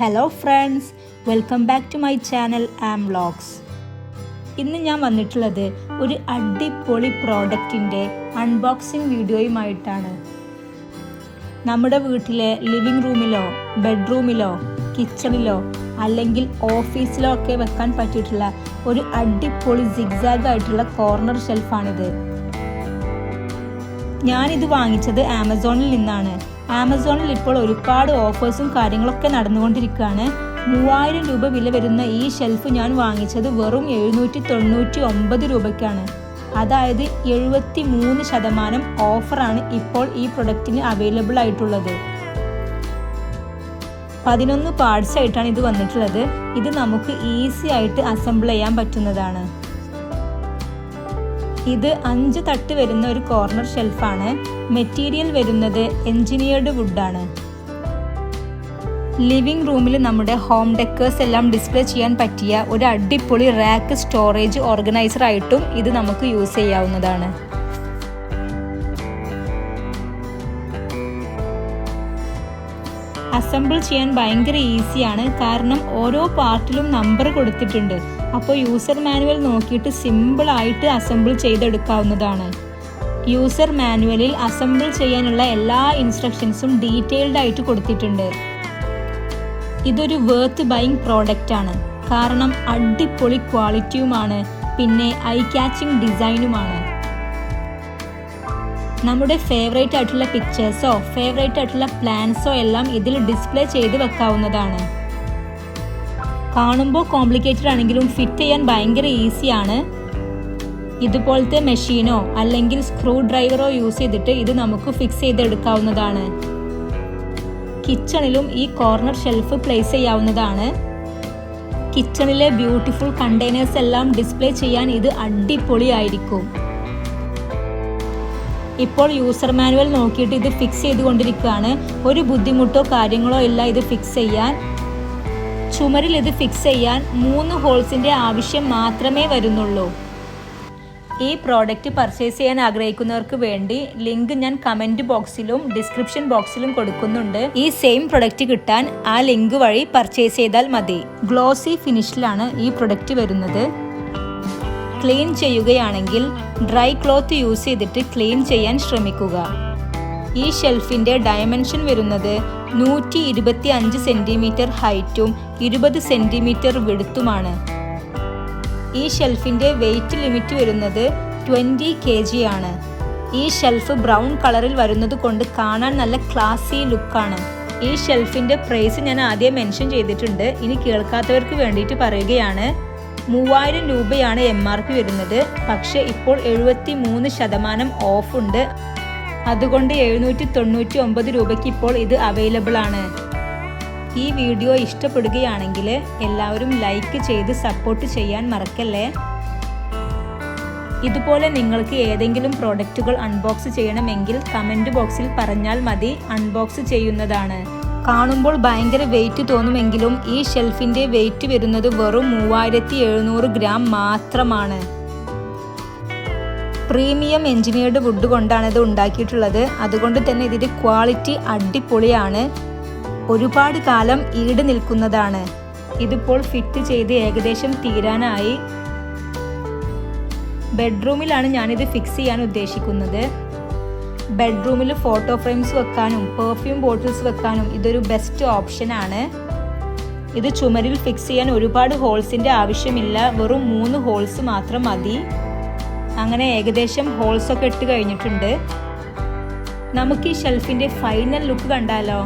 Hello friends welcome back to my channel am vlogs ഇന്ന് ഞാൻ വന്നിട്ടുള്ളത് ഒരു അടിപൊളി പ്രോഡക്റ്റിന്റെ അൺബോക്സിംഗ് വീഡിയോയുമായിട്ടാണ് നമ്മുടെ വീട്ടിലെ ലിവിംഗ് റൂമിലോ ബെഡ്റൂമിലോ കിച്ചണിലോ അല്ലെങ്കിൽ ഓഫീസിലോ ഒക്കെ വെക്കാൻ പറ്റിയിട്ടുള്ള ഒരു അടിപൊളി സിഗ്സാഗ് ആയിട്ടുള്ള കോർണർ ഷെൽഫാണിത് ഞാനിത് വാങ്ങിച്ചത് ആമസോണിൽ നിന്നാണ്. ആമസോണിൽ ഇപ്പോൾ ഒരുപാട് ഓഫേഴ്സും കാര്യങ്ങളൊക്കെ നടന്നുകൊണ്ടിരിക്കുകയാണ്. മൂവായിരം രൂപ വില വരുന്ന ഈ ഷെൽഫ് ഞാൻ വാങ്ങിച്ചത് വെറും എഴുന്നൂറ്റി തൊണ്ണൂറ്റി ഒമ്പത് രൂപയ്ക്കാണ്. അതായത് എഴുപത്തി മൂന്ന് ശതമാനം ഓഫറാണ് ഇപ്പോൾ ഈ പ്രൊഡക്റ്റിന് അവൈലബിൾ ആയിട്ടുള്ളത്. പതിനൊന്ന് പാർട്സ് ആയിട്ടാണ് ഇത് വന്നിട്ടുള്ളത്. ഇത് നമുക്ക് ഈസി ആയിട്ട് അസംബിൾ ചെയ്യാൻ പറ്റുന്നതാണ്. ഇത് അഞ്ച് തട്ട് വരുന്ന ഒരു കോർണർ ഷെൽഫാണ് മെറ്റീരിയൽ വരുന്നത് എൻജിനീയർഡ് വുഡാണ് ലിവിംഗ് റൂമിൽ നമ്മുടെ ഹോം ഡെക്കേഴ്സ് എല്ലാം ഡിസ്പ്ലേ ചെയ്യാൻ പറ്റിയ ഒരു അടിപൊളി റാക്ക് സ്റ്റോറേജ് ഓർഗനൈസർ ആയിട്ടും ഇത് നമുക്ക് യൂസ് ചെയ്യാവുന്നതാണ്. അസംബിൾ ചെയ്യാൻ ഭയങ്കര ഈസിയാണ്. കാരണം ഓരോ പാർട്ടിലും നമ്പർ കൊടുത്തിട്ടുണ്ട്. അപ്പോൾ യൂസർ മാനുവൽ നോക്കിയിട്ട് സിമ്പിൾ ആയിട്ട് അസംബിൾ ചെയ്തെടുക്കാവുന്നതാണ്. യൂസർ മാനുവലിൽ അസംബിൾ ചെയ്യാനുള്ള എല്ലാ ഇൻസ്ട്രക്ഷൻസും ഡീറ്റെയിൽഡ് ആയിട്ട് കൊടുത്തിട്ടുണ്ട്. ഇതൊരു വേർത്ത് ബൈങ് പ്രോഡക്റ്റ് ആണ്. കാരണം അടിപൊളി ക്വാളിറ്റിയുമാണ് പിന്നെ ഐ ക്യാച്ചിങ് ഡിസൈനുമാണ് നമ്മുടെ ഫേവറേറ്റ് ആയിട്ടുള്ള പിക്ചേഴ്സോ ഫേവറേറ്റ് ആയിട്ടുള്ള പ്ലാൻസോ എല്ലാം ഇതിൽ ഡിസ്പ്ലേ ചെയ്ത് വെക്കാവുന്നതാണ്. കാണുമ്പോൾ കോംപ്ലിക്കേറ്റഡ് ആണെങ്കിലും ഫിറ്റ് ചെയ്യാൻ ഭയങ്കര ഈസിയാണ് ഇതുപോലത്തെ മെഷീനോ അല്ലെങ്കിൽ സ്ക്രൂ ഡ്രൈവറോ യൂസ് ചെയ്തിട്ട് ഇത് നമുക്ക് ഫിക്സ് ചെയ്തെടുക്കാവുന്നതാണ്. കിച്ചണിലും ഈ കോർണർ ഷെൽഫ് പ്ലേസ് ചെയ്യാവുന്നതാണ്. കിച്ചണിലെ ബ്യൂട്ടിഫുൾ കണ്ടെയ്നേഴ്സ് എല്ലാം ഡിസ്പ്ലേ ചെയ്യാൻ ഇത് അടിപൊളിയായിരിക്കും. ഇപ്പോൾ യൂസർ മാനുവൽ നോക്കിയിട്ട് ഇത് ഫിക്സ് ചെയ്തുകൊണ്ടിരിക്കുകയാണ്. ഒരു ബുദ്ധിമുട്ടോ കാര്യങ്ങളോ ഇല്ല ഇത് ഫിക്സ് ചെയ്യാൻ. ചുമരിൽ ഇത് ഫിക്സ് ചെയ്യാൻ മൂന്ന് ഹോൾസിന്റെ ആവശ്യം മാത്രമേ വരുന്നുള്ളൂ. ഈ പ്രോഡക്റ്റ് പർച്ചേസ് ചെയ്യാൻ ആഗ്രഹിക്കുന്നവർക്ക് വേണ്ടി ലിങ്ക് ഞാൻ കമന്റ് ബോക്സിലും ഡിസ്ക്രിപ്ഷൻ ബോക്സിലും കൊടുക്കുന്നുണ്ട്. ഈ സെയിം പ്രൊഡക്റ്റ് കിട്ടാൻ ആ ലിങ്ക് വഴി പർച്ചേസ് ചെയ്താൽ മതി. ഗ്ലോസി ഫിനിഷിലാണ് ഈ പ്രൊഡക്റ്റ് വരുന്നത്. ക്ലീൻ ചെയ്യുകയാണെങ്കിൽ ഡ്രൈ ക്ലോത്ത് യൂസ് ചെയ്തിട്ട് ക്ലീൻ ചെയ്യാൻ ശ്രമിക്കുക. ഈ ഷെൽഫിന്റെ ഡയമെൻഷൻ വരുന്നത് നൂറ്റി ഇരുപത്തി അഞ്ച് സെന്റിമീറ്റർ ഹൈറ്റും ഇരുപത് സെന്റിമീറ്റർ വെടുത്തുമാണ്. ഈ ഷെൽഫിന്റെ വെയ്റ്റ് ലിമിറ്റ് വരുന്നത് ട്വന്റി കെ ജി ആണ്. ഈ ഷെൽഫ് ബ്രൗൺ കളറിൽ വരുന്നത് കൊണ്ട് കാണാൻ നല്ല ക്ലാസി ലുക്കാണ്. ഈ ഷെൽഫിന്റെ പ്രൈസ് ഞാൻ ആദ്യം മെൻഷൻ ചെയ്തിട്ടുണ്ട്. ഇനി കേൾക്കാത്തവർക്ക് വേണ്ടിയിട്ട് പറയുകയാണ്. മൂവായിരം രൂപയാണ് എം ആർ പി വരുന്നത്. പക്ഷേ ഇപ്പോൾ എഴുപത്തി മൂന്ന് ശതമാനം ഓഫ് ഉണ്ട്. അതുകൊണ്ട് എഴുന്നൂറ്റി തൊണ്ണൂറ്റി ഒമ്പത് രൂപയ്ക്ക് ഇപ്പോൾ ഇത് അവൈലബിൾ ആണ്. ഈ വീഡിയോ ഇഷ്ടപ്പെടുകയാണെങ്കിൽ എല്ലാവരും ലൈക്ക് ചെയ്ത് സപ്പോർട്ട് ചെയ്യാൻ മറക്കല്ലേ? ഇതുപോലെ നിങ്ങൾക്ക് ഏതെങ്കിലും പ്രോഡക്റ്റുകൾ അൺബോക്സ് ചെയ്യണമെങ്കിൽ കമന്റ് ബോക്സിൽ പറഞ്ഞാൽ മതി. അൺബോക്സ് ചെയ്യുന്നതാണ്. കാണുമ്പോൾ ഭയങ്കര വെയിറ്റ് തോന്നുമെങ്കിലും ഈ ഷെൽഫിന്റെ വെയിറ്റ് വരുന്നത് വെറും മൂവായിരത്തി എഴുന്നൂറ് ഗ്രാം മാത്രമാണ്. പ്രീമിയം എഞ്ചിനീയർഡ് വുഡ് കൊണ്ടാണ് ഇത് ഉണ്ടാക്കിയിട്ടുള്ളത്. അതുകൊണ്ട് തന്നെ ഇതിന്റെ ക്വാളിറ്റി അടിപൊളിയാണ്. ഒരുപാട് കാലം ഈട് നിൽക്കുന്നതാണ്. ഇതിപ്പോൾ ഫിറ്റ് ചെയ്ത് ഏകദേശം തീരാനായി. ബെഡ്റൂമിലാണ് ഞാനിത് ഫിക്സ് ചെയ്യാൻ ഉദ്ദേശിക്കുന്നത്. ബെഡ്റൂമിൽ ഫോട്ടോ ഫ്രെയിംസ് വെക്കാനും പെർഫ്യൂം ബോട്ടിൽസ് വെക്കാനും ഇതൊരു ബെസ്റ്റ് ഓപ്ഷനാണ് ഇത് ചുമരിൽ ഫിക്സ് ചെയ്യാൻ ഒരുപാട് ഹോൾസിന്റെ ആവശ്യമില്ല. വെറും മൂന്ന് ഹോൾസ് മാത്രം മതി. അങ്ങനെ ഏകദേശം ഹോൾസ് ഒക്കെ ഇട്ട് കഴിഞ്ഞിട്ടുണ്ട്. നമുക്ക് ഈ ഷെൽഫിന്റെ ഫൈനൽ ലുക്ക് കണ്ടാലോ?